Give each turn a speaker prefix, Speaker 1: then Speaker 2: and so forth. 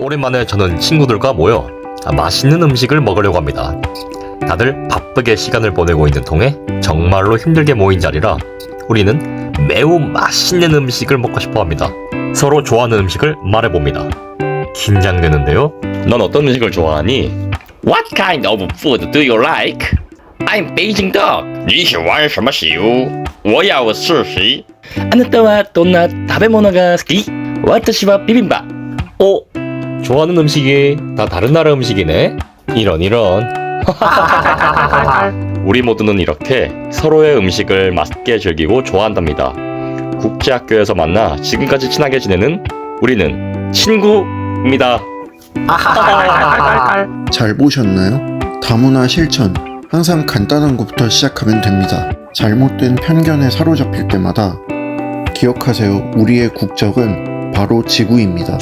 Speaker 1: 오랜만에 저는 친구들과 모여 맛있는 음식을 먹으려고 합니다. 다들 바쁘게 시간을 보내고 있는 통에 정말로 힘들게 모인 자리라 우리는 매우 맛있는 음식을 먹고 싶어 합니다. 서로 좋아하는 음식을 말해봅니다. 긴장되는데요. 넌 어떤 음식을 좋아하니?
Speaker 2: What kind of food do you like? I'm Beijing dog. 你喜欢什么食物？我要试试。あなたはどんな食べ物が好き？私はビビンバ。
Speaker 1: 어? 좋아하는 음식이 다 다른 나라 음식이네? 이런 이런. 우리 모두는 이렇게 서로의 음식을 맛있게 즐기고 좋아한답니다. 국제학교에서 만나 지금까지 친하게 지내는 우리는 친구입니다.
Speaker 3: 잘 보셨나요? 다문화 실천. 항상 간단한 것부터 시작하면 됩니다. 잘못된 편견에 사로잡힐 때마다 기억하세요. 우리의 국적은 바로 지구입니다.